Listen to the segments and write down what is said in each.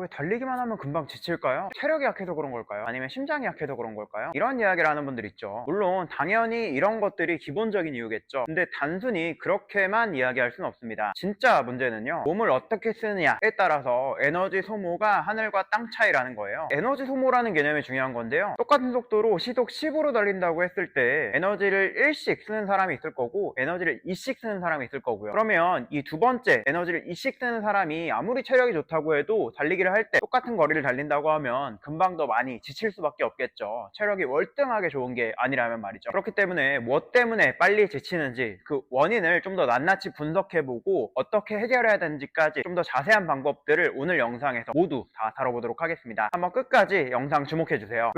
왜 달리기만 하면 금방 지칠까요? 체력이 약해서 그런 걸까요? 아니면 심장이 약해서 그런 걸까요? 이런 이야기를 하는 분들 있죠. 물론 당연히 이런 것들이 기본적인 이유겠죠. 근데 단순히 그렇게만 이야기할 수는 없습니다. 진짜 문제는요. 몸을 어떻게 쓰느냐에 따라서 에너지 소모가 하늘과 땅 차이라는 거예요. 에너지 소모라는 개념이 중요한 건데요. 똑같은 속도로 시속 10으로 달린다고 했을 때 에너지를 1씩 쓰는 사람이 있을 거고 에너지를 2씩 쓰는 사람이 있을 거고요. 그러면 이 두 번째 에너지를 2씩 쓰는 사람이 아무리 체력이 좋다고 해도 달리기를 할 때 똑같은 거리를 달린다고 하면 금방 더 많이 지칠 수밖에 없겠죠. 체력이 월등하게 좋은 게 아니라면 말이죠. 그렇기 때문에 뭐 때문에 빨리 지치는지 그 원인을 좀 더 낱낱이 분석해보고 어떻게 해결해야 되는지까지 좀 더 자세한 방법들을 오늘 영상에서 모두 다 다뤄보도록 하겠습니다. 한번 끝까지 영상 주목해주세요.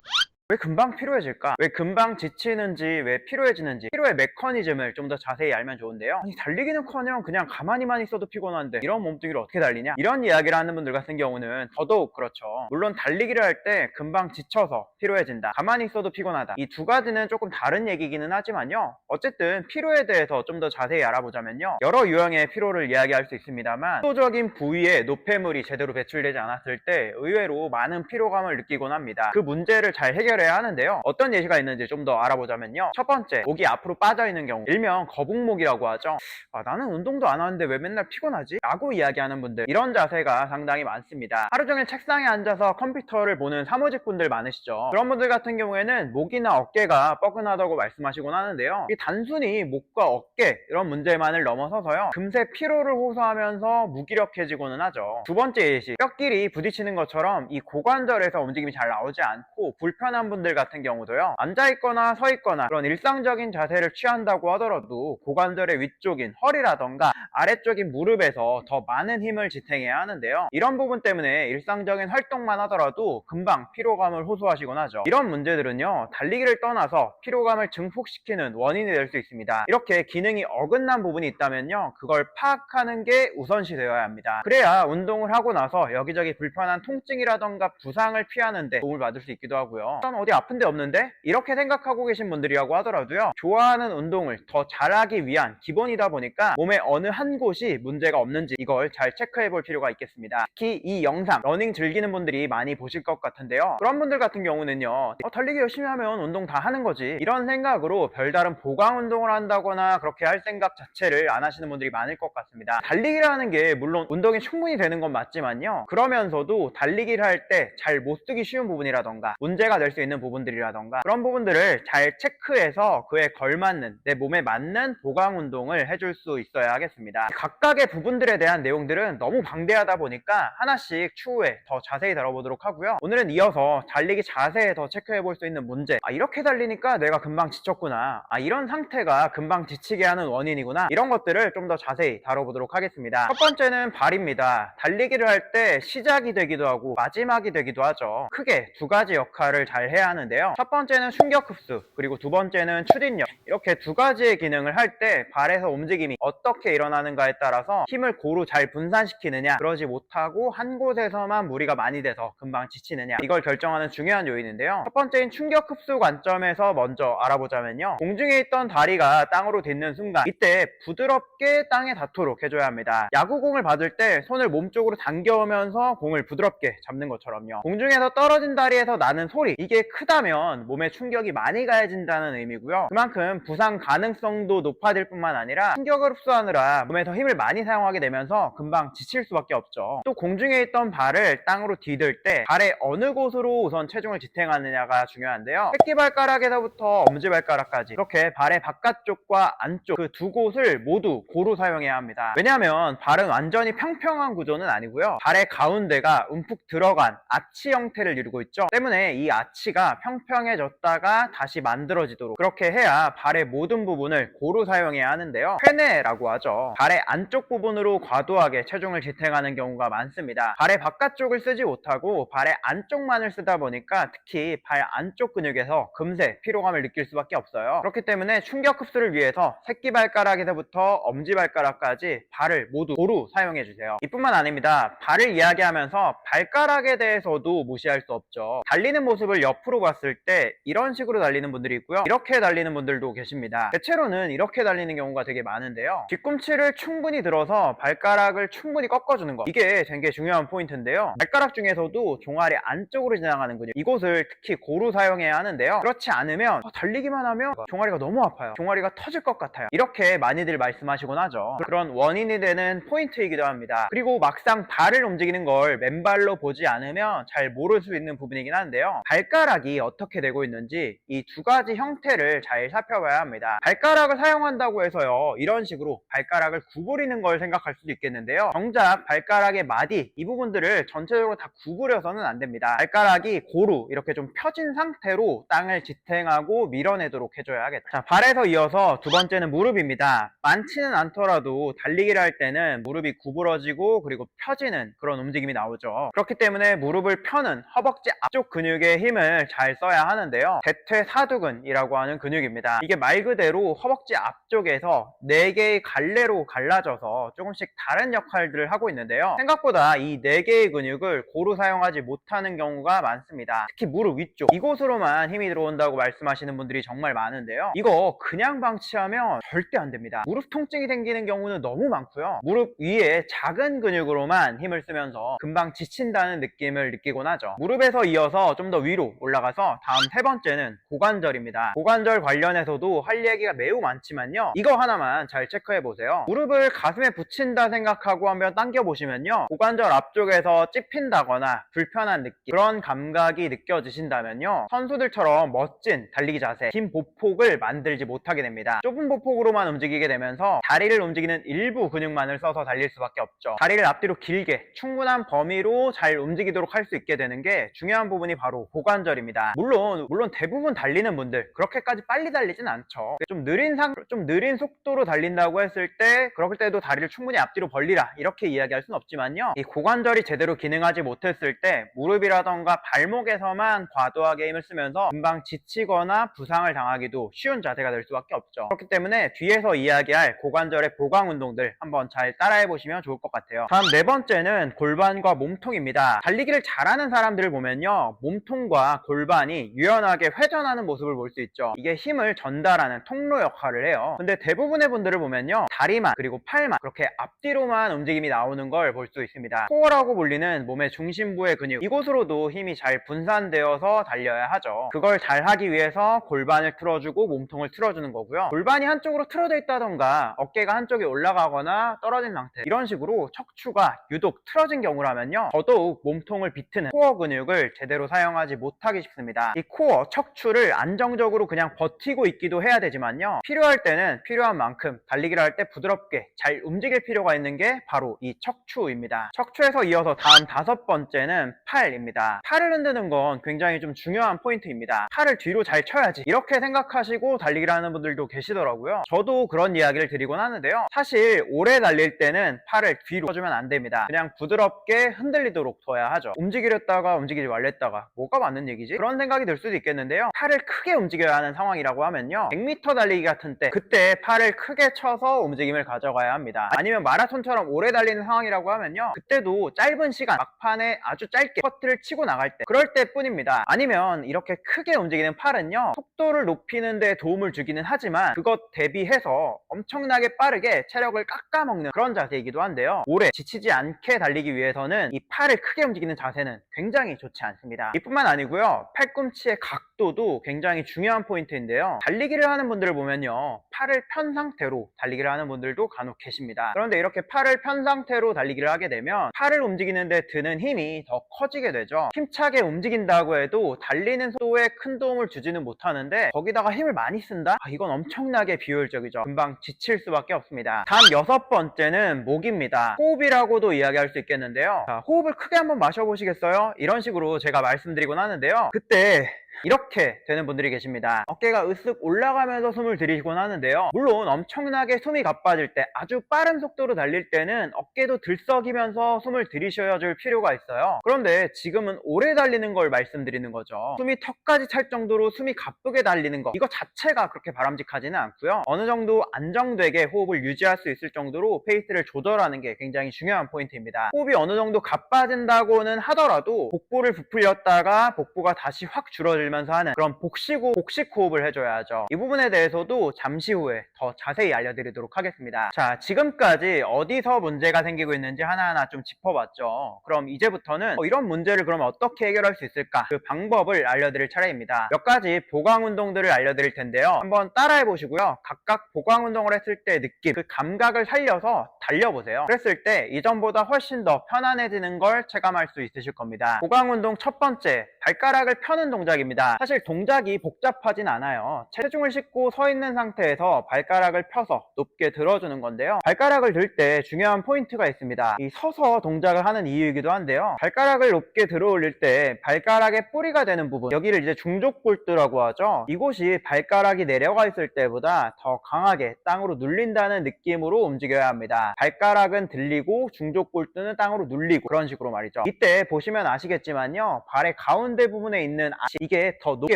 왜 금방 피로해질까? 왜 금방 지치는지, 왜 피로해지는지, 피로의 메커니즘을 좀 더 자세히 알면 좋은데요. 아니, 달리기는커녕 그냥 가만히만 있어도 피곤한데 이런 몸뚱이를 어떻게 달리냐? 이런 이야기를 하는 분들 같은 경우는 더더욱 그렇죠. 물론 달리기를 할 때 금방 지쳐서 피로해진다. 가만히 있어도 피곤하다. 이 두 가지는 조금 다른 얘기기는 하지만요. 어쨌든 피로에 대해서 좀 더 자세히 알아보자면요. 여러 유형의 피로를 이야기할 수 있습니다만 필요적인 부위에 노폐물이 제대로 배출되지 않았을 때 의외로 많은 피로감을 느끼곤 합니다. 그 문제를 잘 해결해 야 하는데요. 어떤 예시가 있는지 좀 더 알아보자면요. 첫 번째, 목이 앞으로 빠져 있는 경우, 일명 거북목이라고 하죠. 아, 나는 운동도 안 하는데 왜 맨날 피곤하지? 라고 이야기하는 분들, 이런 자세가 상당히 많습니다. 하루 종일 책상에 앉아서 컴퓨터를 보는 사무직 분들 많으시죠. 그런 분들 같은 경우에는 목이나 어깨가 뻐근하다고 말씀하시곤 하는데요. 이 단순히 목과 어깨 이런 문제만을 넘어서서요. 금세 피로를 호소하면서 무기력해지고는 하죠. 두 번째 예시, 뼈끼리 부딪히는 것처럼 이 고관절에서 움직임이 잘 나오지 않고 불편한 분들 같은 경우도요. 앉아있거나 서있거나 그런 일상적인 자세를 취한다고 하더라도 고관절의 위쪽인 허리라던가 아래쪽인 무릎에서 더 많은 힘을 지탱해야 하는데요. 이런 부분 때문에 일상적인 활동만 하더라도 금방 피로감을 호소하시곤 하죠. 이런 문제들은요. 달리기를 떠나서 피로감을 증폭시키는 원인이 될 수 있습니다. 이렇게 기능이 어긋난 부분이 있다면요. 그걸 파악하는 게 우선시 되어야 합니다. 그래야 운동을 하고 나서 여기저기 불편한 통증이라던가 부상을 피하는데 도움을 받을 수 있기도 하고요. 난 어디 아픈 데 없는데? 이렇게 생각하고 계신 분들이라고 하더라도요. 좋아하는 운동을 더 잘하기 위한 기본이다 보니까 몸의 어느 한 곳이 문제가 없는지 이걸 잘 체크해 볼 필요가 있겠습니다. 특히 이 영상 러닝 즐기는 분들이 많이 보실 것 같은데요. 그런 분들 같은 경우는요. 어, 달리기 열심히 하면 운동 다 하는 거지. 이런 생각으로 별다른 보강 운동을 한다거나 그렇게 할 생각 자체를 안 하시는 분들이 많을 것 같습니다. 달리기라는 게 물론 운동이 충분히 되는 건 맞지만요. 그러면서도 달리기를 할 때 잘 못 쓰기 쉬운 부분이라던가 문제가 될 수 있는 부분들이라던가 그런 부분들을 잘 체크해서 그에 걸맞는 내 몸에 맞는 보강 운동을 해줄 수 있어야 하겠습니다. 각각의 부분들에 대한 내용들은 너무 방대하다 보니까 하나씩 추후에 더 자세히 다뤄보도록 하고요. 오늘은 이어서 달리기 자세에 더 체크해 볼 수 있는 문제. 아, 이렇게 달리니까 내가 금방 지쳤구나. 아, 이런 상태가 금방 지치게 하는 원인이구나. 이런 것들을 좀 더 자세히 다뤄보도록 하겠습니다. 첫 번째는 발입니다. 달리기를 할 때 시작이 되기도 하고 마지막이 되기도 하죠. 크게 두 가지 역할을 잘 해야 하는데요. 첫 번째는 충격 흡수, 그리고 두 번째는 추진력. 이렇게 두 가지의 기능을 할 때 발에서 움직임이 어떻게 일어나는가에 따라서 힘을 고루 잘 분산시키느냐, 그러지 못하고 한 곳에서만 무리가 많이 돼서 금방 지치느냐, 이걸 결정하는 중요한 요인인데요. 첫 번째인 충격 흡수 관점에서 먼저 알아보자면요. 공중에 있던 다리가 땅으로 닿는 순간, 이때 부드럽게 땅에 닿도록 해줘야 합니다. 야구공을 받을 때 손을 몸쪽으로 당겨오면서 공을 부드럽게 잡는 것처럼요. 공중에서 떨어진 다리에서 나는 소리, 이게 크다면 몸에 충격이 많이 가해진다는 의미고요. 그만큼 부상 가능성도 높아질 뿐만 아니라 충격을 흡수하느라 몸에 더 힘을 많이 사용하게 되면서 금방 지칠 수밖에 없죠. 또 공중에 있던 발을 땅으로 디딜 때 발의 어느 곳으로 우선 체중을 지탱하느냐가 중요한데요. 새끼발가락에서부터 엄지발가락까지 이렇게 발의 바깥쪽과 안쪽 그 두 곳을 모두 고루 사용해야 합니다. 왜냐하면 발은 완전히 평평한 구조는 아니고요. 발의 가운데가 움푹 들어간 아치 형태를 이루고 있죠. 때문에 이 아치 가 평평해졌다가 다시 만들어지도록 그렇게 해야 발의 모든 부분을 고루 사용해야 하는데요. 회내라고 하죠. 발의 안쪽 부분으로 과도하게 체중을 지탱하는 경우가 많습니다. 발의 바깥쪽을 쓰지 못하고 발의 안쪽만을 쓰다 보니까 특히 발 안쪽 근육에서 금세 피로감을 느낄 수밖에 없어요. 그렇기 때문에 충격 흡수를 위해서 새끼발가락에서부터 엄지발가락까지 발을 모두 고루 사용해 주세요. 이뿐만 아닙니다. 발을 이야기하면서 발가락에 대해서도 무시할 수 없죠. 달리는 모습을 옆 옆으로 봤을 때 이런 식으로 달리는 분들이 있고요. 이렇게 달리는 분들도 계십니다. 대체로는 이렇게 달리는 경우가 되게 많은데요. 뒤꿈치를 충분히 들어서 발가락을 충분히 꺾어주는 것. 이게 되게 중요한 포인트인데요. 발가락 중에서도 종아리 안쪽으로 지나가는 근육. 이곳을 특히 고루 사용해야 하는데요. 그렇지 않으면 어, 달리기만 하면 종아리가 너무 아파요. 종아리가 터질 것 같아요. 이렇게 많이들 말씀하시곤 하죠. 그런 원인이 되는 포인트이기도 합니다. 그리고 막상 발을 움직이는 걸 맨발로 보지 않으면 잘 모를 수 있는 부분이긴 한데요. 발가락 이 어떻게 되고 있는지 이 두 가지 형태를 잘 살펴봐야 합니다. 발가락을 사용한다고 해서요. 이런 식으로 발가락을 구부리는 걸 생각할 수도 있겠는데요. 정작 발가락의 마디 이 부분들을 전체적으로 다 구부려서는 안 됩니다. 발가락이 고루 이렇게 좀 펴진 상태로 땅을 지탱하고 밀어내도록 해줘야 하겠다. 자, 발에서 이어서 두 번째는 무릎입니다. 많지는 않더라도 달리기를 할 때는 무릎이 구부러지고 그리고 펴지는 그런 움직임이 나오죠. 그렇기 때문에 무릎을 펴는 허벅지 앞쪽 근육의 힘을 잘 써야 하는데요. 대퇴사두근이라고 하는 근육입니다. 이게 말 그대로 허벅지 앞쪽에서 네 개의 갈래로 갈라져서 조금씩 다른 역할들을 하고 있는데요. 생각보다 이네 개의 근육을 고루 사용하지 못하는 경우가 많습니다. 특히 무릎 위쪽 이곳으로만 힘이 들어온다고 말씀하시는 분들이 정말 많은데요. 이거 그냥 방치하면 절대 안 됩니다. 무릎 통증이 생기는 경우는 너무 많고요. 무릎 위에 작은 근육으로만 힘을 쓰면서 금방 지친다는 느낌을 느끼곤 하죠. 무릎에서 이어서 좀 더 위로 올라가서 다음 세 번째는 고관절입니다. 고관절 관련해서도 할 얘기가 매우 많지만요. 이거 하나만 잘 체크해 보세요. 무릎을 가슴에 붙인다 생각하고 한번 당겨 보시면요. 고관절 앞쪽에서 찝힌다거나 불편한 느낌 그런 감각이 느껴지신다면요. 선수들처럼 멋진 달리기 자세, 긴 보폭을 만들지 못하게 됩니다. 좁은 보폭으로만 움직이게 되면서 다리를 움직이는 일부 근육만을 써서 달릴 수밖에 없죠. 다리를 앞뒤로 길게 충분한 범위로 잘 움직이도록 할 수 있게 되는 게 중요한 부분이 바로 고관절 입니다. 물론 물론 대부분 달리는 분들 그렇게까지 빨리 달리진 않죠. 좀 느린 상, 좀 느린 속도로 달린다고 했을 때 그럴 때도 다리를 충분히 앞뒤로 벌리라 이렇게 이야기할 수는 없지만요. 이 고관절이 제대로 기능하지 못했을 때 무릎이라던가 발목에서만 과도하게 힘을 쓰면서 금방 지치거나 부상을 당하기도 쉬운 자세가 될 수밖에 없죠. 그렇기 때문에 뒤에서 이야기할 고관절의 보강 운동들 한번 잘 따라해 보시면 좋을 것 같아요. 다음 네 번째는 골반과 몸통입니다. 달리기를 잘하는 사람들을 보면요. 몸통과 골반이 유연하게 회전하는 모습을 볼 수 있죠. 이게 힘을 전달하는 통로 역할을 해요. 근데 대부분의 분들을 보면요. 다리만 그리고 팔만 그렇게 앞뒤로만 움직임이 나오는 걸 볼 수 있습니다. 코어라고 불리는 몸의 중심부의 근육 이곳으로도 힘이 잘 분산되어서 달려야 하죠. 그걸 잘 하기 위해서 골반을 틀어주고 몸통을 틀어주는 거고요. 골반이 한쪽으로 틀어져 있다던가 어깨가 한쪽에 올라가거나 떨어진 상태 이런 식으로 척추가 유독 틀어진 경우라면요. 더더욱 몸통을 비트는 코어 근육을 제대로 사용하지 못하 기 쉽습니다. 이 코어, 척추를 안정적으로 그냥 버티고 있기도 해야 되지만요. 필요할 때는 필요한 만큼 달리기를 할 때 부드럽게 잘 움직일 필요가 있는 게 바로 이 척추입니다. 척추에서 이어서 다음 다섯 번째는 팔입니다. 팔을 흔드는 건 굉장히 좀 중요한 포인트입니다. 팔을 뒤로 잘 쳐야지 이렇게 생각하시고 달리기를 하는 분들도 계시더라고요. 저도 그런 이야기를 드리곤 하는데요. 사실 오래 달릴 때는 팔을 뒤로 쳐주면 안 됩니다. 그냥 부드럽게 흔들리도록 둬야 하죠. 움직이렸다가 움직이지 말랬다가 뭐가 맞는 얘기 지? 그런 생각이 들 수도 있겠는데요. 팔을 크게 움직여야 하는 상황이라고 하면요. 100m 달리기 같은 때 그때 팔을 크게 쳐서 움직임을 가져가야 합니다. 아니면 마라톤처럼 오래 달리는 상황이라고 하면요. 그때도 짧은 시간 막판에 아주 짧게 퍼트를 치고 나갈 때 그럴 때뿐입니다. 아니면 이렇게 크게 움직이는 팔은요. 속도를 높이는 데 도움을 주기는 하지만 그것 대비해서 엄청나게 빠르게 체력을 깎아먹는 그런 자세이기도 한데요. 오래 지치지 않게 달리기 위해서는 이 팔을 크게 움직이는 자세는 굉장히 좋지 않습니다. 이뿐만 아니고요. 팔꿈치의 각도도 굉장히 중요한 포인트인데요. 달리기를 하는 분들을 보면요. 팔을 편 상태로 달리기를 하는 분들도 간혹 계십니다. 그런데 이렇게 팔을 편 상태로 달리기를 하게 되면 팔을 움직이는데 드는 힘이 더 커지게 되죠. 힘차게 움직인다고 해도 달리는 속도에 큰 도움을 주지는 못하는데 거기다가 힘을 많이 쓴다? 아, 이건 엄청나게 비효율적이죠. 금방 지칠 수밖에 없습니다. 다음 여섯 번째는 목입니다. 호흡이라고도 이야기할 수 있겠는데요. 자, 호흡을 크게 한번 마셔보시겠어요? 이런 식으로 제가 말씀드리곤 하는데요. 그때 이렇게 되는 분들이 계십니다. 어깨가 으쓱 올라가면서 숨을 들이곤 하는데요. 물론 엄청나게 숨이 가빠질 때 아주 빠른 속도로 달릴 때는 어깨도 들썩이면서 숨을 들이쉬어야 줄 필요가 있어요. 그런데 지금은 오래 달리는 걸 말씀드리는 거죠. 숨이 턱까지 찰 정도로 숨이 가쁘게 달리는 거 이거 자체가 그렇게 바람직하지는 않고요. 어느 정도 안정되게 호흡을 유지할 수 있을 정도로 페이스를 조절하는 게 굉장히 중요한 포인트입니다. 호흡이 어느 정도 가빠진다고는 하더라도 복부를 부풀렸다가 복부가 다시 확 줄어들 들면서 하는 그런 복식 호, 복식 호흡을 해줘야죠. 이 부분에 대해서도 잠시 후에 더 자세히 알려드리도록 하겠습니다. 자, 지금까지 어디서 문제가 생기고 있는지 하나하나 좀 짚어봤죠. 그럼 이제부터는 어, 이런 문제를 그럼 어떻게 해결할 수 있을까? 그 방법을 알려드릴 차례입니다. 몇 가지 보강 운동들을 알려드릴 텐데요. 한번 따라해 보시고요. 각각 보강 운동을 했을 때 느낌, 그 감각을 살려서 달려보세요. 그랬을 때 이전보다 훨씬 더 편안해지는 걸 체감할 수 있으실 겁니다. 보강 운동 첫 번째, 발가락을 펴는 동작입니다. 사실 동작이 복잡하진 않아요. 체중을 싣고 서 있는 상태에서 발가락을 펴서 높게 들어주는 건데요. 발가락을 들 때 중요한 포인트가 있습니다. 이 서서 동작을 하는 이유이기도 한데요. 발가락을 높게 들어 올릴 때 발가락의 뿌리가 되는 부분, 여기를 이제 중족골두라고 하죠. 이곳이 발가락이 내려가 있을 때보다 더 강하게 땅으로 눌린다는 느낌으로 움직여야 합니다. 발가락은 들리고 중족골두는 땅으로 눌리고 그런 식으로 말이죠. 이때 보시면 아시겠지만요. 발의 가운데 부분에 있는 이게 더 높게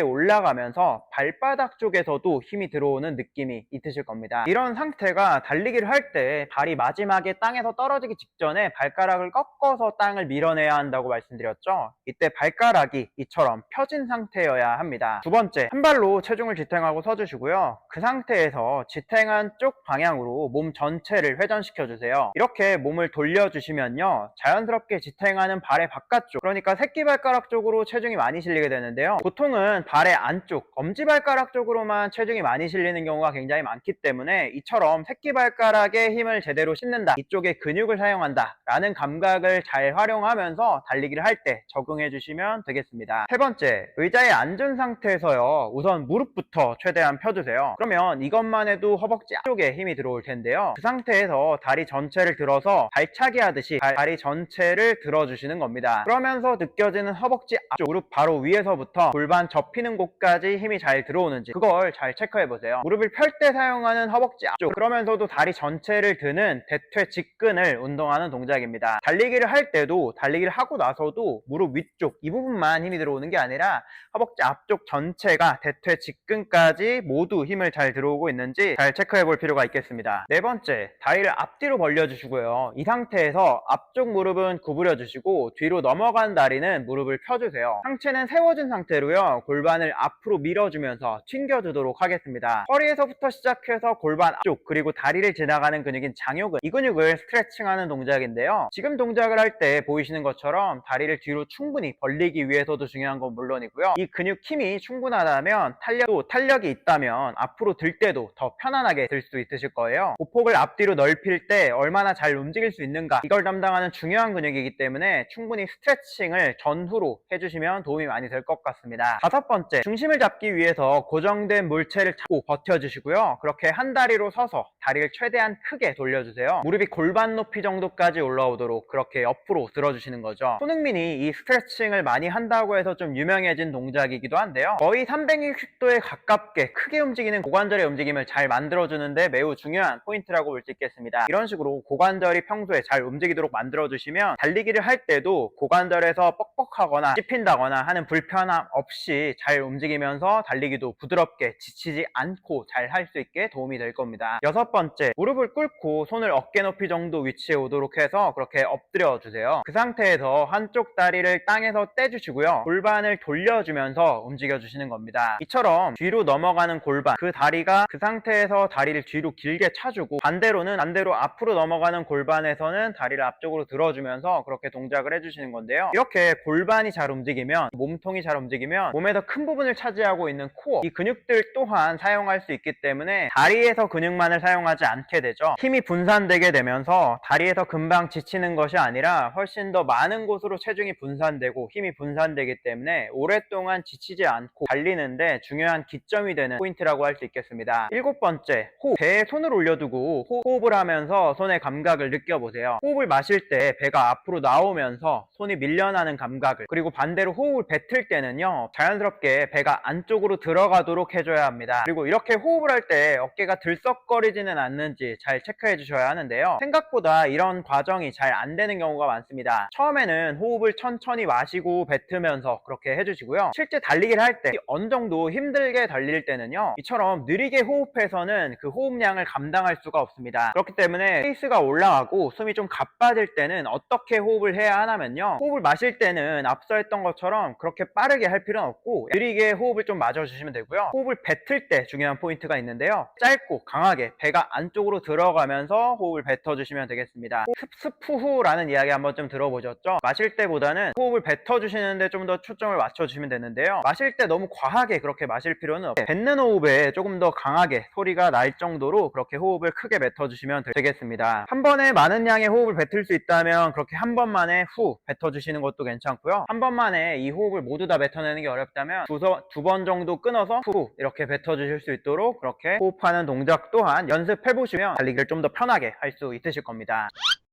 올라가면서 발바닥 쪽에서도 힘이 들어오는 느낌이 있으실 겁니다. 이런 상태가 달리기를 할 때 발이 마지막에 땅에서 떨어지기 직전에 발가락을 꺾어서 땅을 밀어내야 한다고 말씀드렸죠. 이때 발가락이 이처럼 펴진 상태여야 합니다. 두 번째, 한 발로 체중을 지탱하고 서주시고요. 그 상태에서 지탱한 쪽 방향으로 몸 전체를 회전시켜 주세요. 이렇게 몸을 돌려주시면요. 자연스럽게 지탱하는 발의 바깥쪽, 그러니까 새끼발가락 쪽으로 체중 이 많이 실리게 되는데요. 보통은 발의 안쪽, 엄지발가락 쪽으로만 체중이 많이 실리는 경우가 굉장히 많기 때문에 이처럼 새끼발가락에 힘을 제대로 싣는다, 이쪽에 근육을 사용한다 라는 감각을 잘 활용하면서 달리기를 할 때 적용해 주시면 되겠습니다. 세 번째, 의자에 앉은 상태에서요. 우선 무릎부터 최대한 펴주세요. 그러면 이것만 해도 허벅지 앞쪽에 힘이 들어올 텐데요. 그 상태에서 다리 전체를 들어서 발차기 하듯이 발- 다리 전체를 들어주시는 겁니다. 그러면서 느껴지는 허벅지 앞쪽, 무릎 바로 위에서부터 골반 접히는 곳까지 힘이 잘 들어오는지 그걸 잘 체크해 보세요. 무릎을 펼 때 사용하는 허벅지 앞쪽, 그러면서도 다리 전체를 드는 대퇴 직근을 운동하는 동작입니다. 달리기를 할 때도 달리기를 하고 나서도 무릎 위쪽 이 부분만 힘이 들어오는 게 아니라 허벅지 앞쪽 전체가 대퇴 직근까지 모두 힘을 잘 들어오고 있는지 잘 체크해 볼 필요가 있겠습니다. 네 번째, 다리를 앞뒤로 벌려주시고요. 이 상태에서 앞쪽 무릎은 구부려 주시고 뒤로 넘어간 다리는 무릎을 펴주세요. 상체는 세워진 상태로요. 골반을 앞으로 밀어주면서 튕겨주도록 하겠습니다. 허리에서부터 시작해서 골반 앞쪽 그리고 다리를 지나가는 근육인 장요근 이 근육을 스트레칭하는 동작인데요. 지금 동작을 할 때 보이시는 것처럼 다리를 뒤로 충분히 벌리기 위해서도 중요한 건 물론이고요. 이 근육 힘이 충분하다면 탄력도 탄력이 있다면 앞으로 들 때도 더 편안하게 들 수 있으실 거예요. 보폭을 앞뒤로 넓힐 때 얼마나 잘 움직일 수 있는가 이걸 담당하는 중요한 근육이기 때문에 충분히 스트레칭을 전후로 해주시면 도움이 많이 될 것 같습니다. 다섯 번째, 중심을 잡기 위해서 고정된 물체를 잡고 버텨주시고요. 그렇게 한 다리로 서서 다리를 최대한 크게 돌려주세요. 무릎이 골반 높이 정도까지 올라오도록 그렇게 옆으로 들어주시는 거죠. 손흥민이 이 스트레칭을 많이 한다고 해서 좀 유명해진 동작이기도 한데요. 거의 360도에 가깝게 크게 움직이는 고관절의 움직임을 잘 만들어주는데 매우 중요한 포인트라고 볼 수 있겠습니다. 이런 식으로 고관절이 평소에 잘 움직이도록 만들어주시면 달리기를 할 때도 고관절에서 뻑뻑하거나 찝힌다거나 하는 불편함 없이 잘 움직이면서 달리기도 부드럽게 지치지 않고 잘 할 수 있게 도움이 될 겁니다. 여섯 번째, 무릎을 꿇고 손을 어깨 높이 정도 위치에 오도록 해서 그렇게 엎드려 주세요. 그 상태에서 한쪽 다리를 땅에서 떼주시고요. 골반을 돌려주면서 움직여 주시는 겁니다. 이처럼 뒤로 넘어가는 골반, 그 다리가 그 상태에서 다리를 뒤로 길게 차주고 반대로는 반대로 앞으로 넘어가는 골반에서는 다리를 앞쪽으로 들어주면서 그렇게 동작을 해주시는 건데요. 이렇게 골반이 잘 움직이면 몸통이 잘 움직이면 더큰 부분을 차지하고 있는 코어 이 근육들 또한 사용할 수 있기 때문에 다리에서 근육만을 사용하지 않게 되죠. 힘이 분산되게 되면서 다리에서 금방 지치는 것이 아니라 훨씬 더 많은 곳으로 체중이 분산되고 힘이 분산되기 때문에 오랫동안 지치지 않고 달리는데 중요한 기점이 되는 포인트라고 할 수 있겠습니다. 일곱 번째, 호흡. 배에 손을 올려두고 호- 호흡을 하면서 손의 감각을 느껴보세요. 호흡을 마실 때 배가 앞으로 나오면서 손이 밀려나는 감각을 그리고 반대로 호흡을 뱉을 때는요 자연스럽게 배가 안쪽으로 들어가도록 해줘야 합니다. 그리고 이렇게 호흡을 할 때 어깨가 들썩거리지는 않는지 잘 체크해 주셔야 하는데요. 생각보다 이런 과정이 잘 안 되는 경우가 많습니다. 처음에는 호흡을 천천히 마시고 뱉으면서 그렇게 해주시고요. 실제 달리기를 할 때 어느 정도 힘들게 달릴 때는요. 이처럼 느리게 호흡해서는 그 호흡량을 감당할 수가 없습니다. 그렇기 때문에 페이스가 올라가고 숨이 좀 가빠질 때는 어떻게 호흡을 해야 하냐면요. 호흡을 마실 때는 앞서 했던 것처럼 그렇게 빠르게 할 필요 필요는 없고 느리게 호흡을 좀 맞아주시면 되고요. 호흡을 뱉을 때 중요한 포인트가 있는데요. 짧고 강하게 배가 안쪽으로 들어가면서 호흡을 뱉어주시면 되겠습니다. 습습후후라는 이야기 한번 좀 들어보셨죠? 마실 때보다는 호흡을 뱉어주시는데 좀 더 초점을 맞춰주시면 되는데요. 마실 때 너무 과하게 그렇게 마실 필요는 없어요. 뱉는 호흡에 조금 더 강하게 소리가 날 정도로 그렇게 호흡을 크게 뱉어주시면 되겠습니다. 한 번에 많은 양의 호흡을 뱉을 수 있다면 그렇게 한 번만에 후 뱉어주시는 것도 괜찮고요. 한 번만에 이 호흡을 모두 다 뱉어내는 게 어렵다면 두 번 정도 끊어서 후 이렇게 뱉어주실 수 있도록 그렇게 호흡하는 동작 또한 연습해보시면 달리기를 좀 더 편하게 할 수 있으실 겁니다.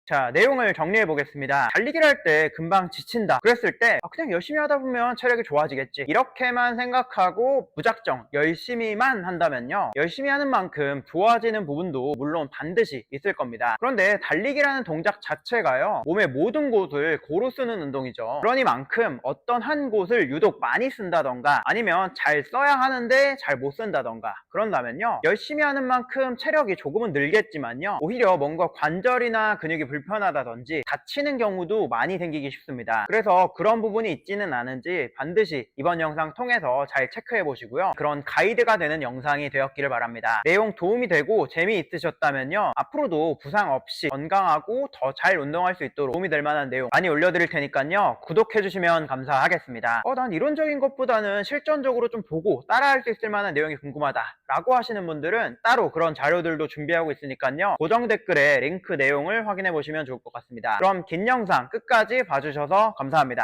자, 내용을 정리해 보겠습니다. 달리기를 할 때 금방 지친다. 그랬을 때 아, 그냥 열심히 하다 보면 체력이 좋아지겠지. 이렇게만 생각하고 무작정 열심히만 한다면요. 열심히 하는 만큼 좋아지는 부분도 물론 반드시 있을 겁니다. 그런데 달리기라는 동작 자체가요. 몸의 모든 곳을 고루 쓰는 운동이죠. 그러니만큼 어떤 한 곳을 유독 많이 쓴다던가 아니면 잘 써야 하는데 잘 못 쓴다던가 그런다면요. 열심히 하는 만큼 체력이 조금은 늘겠지만요. 오히려 뭔가 관절이나 근육이 불편하다든지 다치는 경우도 많이 생기기 쉽습니다. 그래서 그런 부분이 있지는 않은지 반드시 이번 영상 통해서 잘 체크해 보시고요. 그런 가이드가 되는 영상이 되었기를 바랍니다. 내용 도움이 되고 재미있으셨다면요. 앞으로도 부상 없이 건강하고 더 잘 운동할 수 있도록 도움이 될 만한 내용 많이 올려드릴 테니까요. 구독해 주시면 감사하겠습니다. 어, 난 이론적인 것보다는 실전적으로 좀 보고 따라할 수 있을 만한 내용이 궁금하다 라고 하시는 분들은 따로 그런 자료들도 준비하고 있으니까요. 고정 댓글에 링크 내용을 확인해 보시면 좋을 것 같습니다. 그럼 긴 영상 끝까지 봐주셔서 감사합니다.